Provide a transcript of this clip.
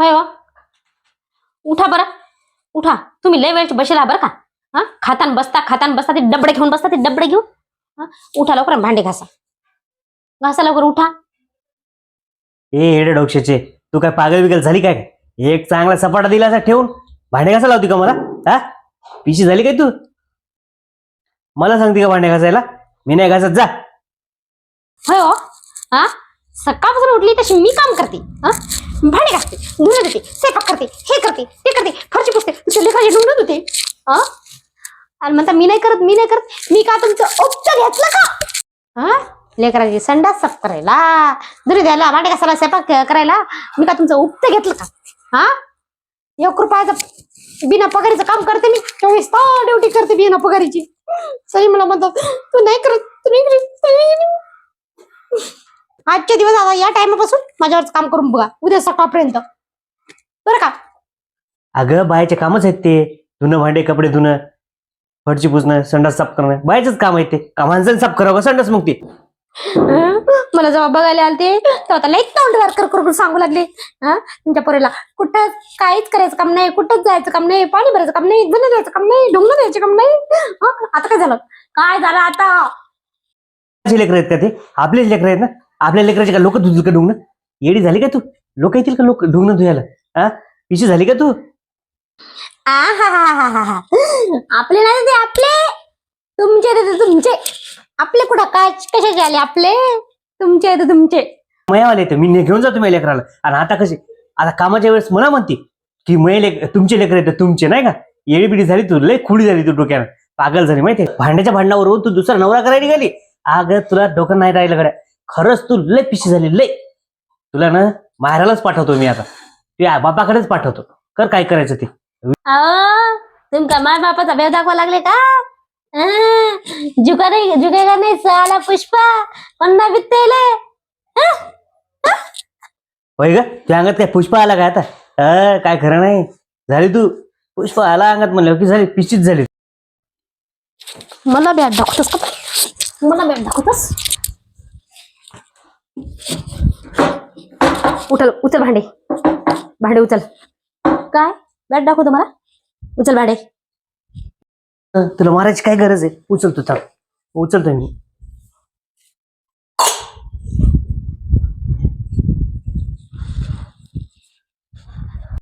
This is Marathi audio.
होय हो. उठा बरं. उठा. तुम्ही लय वेळ बसेला बरं का? हा? खातान बसता खातान बसता ते डबडे घेऊन बसता ते डबडे घेऊन. हा? उठा लवकर आणि भांडे घासा. घासा लवकर उठा. ए हेडे डोक्षाचे. तू काय पागल बिगल झाली काय? एक चांगला सपाटा दिला असा ठेवून. भांडे कसा लावती का मला? हा? पिशी झाली काय तू? मला सांगते का भांडे घासायला? मी नाही घासत जा. होय हो. हा? सकाळपासून उठली तशी मी काम करते. हा? भांडे घासते धुणं देते स्वयंपाक करते हे करते ते करते फरची पुसते तुमच्या लेखाची ढुंढत होते हा आणि म्हणता मी नाही करत मी नाही करत. मी का तुमचं उपचार घेतलं का? हा लेकराची संडास साफ करायला दुरी द्यायला भांडे घासायला स्वयंपाक करायला मी का तुमचं उपत घेतलं का? हा एक रुपयाचं बिना पगारीचं काम करते मी चोवीस तास ड्युटी करते बिना पगारीची सई मला म्हणतात तू नाही करत तू नाही करत तू नाही करत." आजचे दिवस आता या टायमापासून माझ्यावरच काम करून बघा. उद्या सकाळपर्यंत. बरं का? अगं बायाचे कामच आहेत ते. धुणं भांडे कपडे धुणं फडची पुसणं संडास साफ करणं. बायचंच काम आहे ते. का माणसाला साफ करावं संडास मग ते? मला जेव्हा बघायला आलते तेव्हा त्याला एक तोंडवर कर करून सांगू लागले. हं? तुमच्या पोरीला कुठं काहीच करायचं काम नाही कुठंच जायचं काम नाही पाणी भरायचं काम नाही धुणं द्यायचं काम नाही ढुंगणं द्यायचं काम नाही. हं? आता काय झालं? काय झालं आता? लेकर आहेत का ते? आपलेच लेकर आहेत ना? आपल्या लेकराचे का लोक धुतील का ढुंगणं? येडी झाली का तू? लोक येतील का लोक ढुंगणं धुयाला हा? पिशी झाली का तू? आहाहाहाहा. आपले नाही ते आपले. तुमचे ते तुमचे. आपले कुठं? काय कशाचे आले आपले? तुमचे ते तुमचे. मयावाले येते मी ने- घेऊन जातो माझ्या लेकराला. आणि आता कसे आता कामाच्या वेळेस मला म्हणते की मय लेक तुमचे लेकर येतात तुमचे नाही का? येडी बिडी झाली तू लय खुडी झाली तू डोक्यानं. पागल झाली माहितीये. भांड्याच्या भांडणावरून तू दुसरा नवरा करायला गेली अगं तुला डोकं नाही राहिलं गड्या. खरंच तू लय पिशी झाली लय. तुला ना माहेरालाच पाठवतो मी आता. तुझ्या बापाकडेच पाठवतो. कर काय करायचं ते. अहो तुमका माय बापाचा भेद दाखवा लागले का? अं, जुगा नाही नाही साला पुष्पा पन्ना बित्तेले होय ग तुझ्या अंगात काय पुष्प आला काय आता? अं, काय खरं नाही. झाली तू. पुष्प आला अंगात म्हणलं की झाली पिशीच झाली. मला बॅट दाखवतोस का? मला बॅट दाखवतोस? उठल उचल भांडे. भांडे उचल. काय? बॅट दाखवतो तुम्हाला. उचल भांडे. तुला मारायची काय गरज आहे? उचलतो चाल. उचलतोय मी.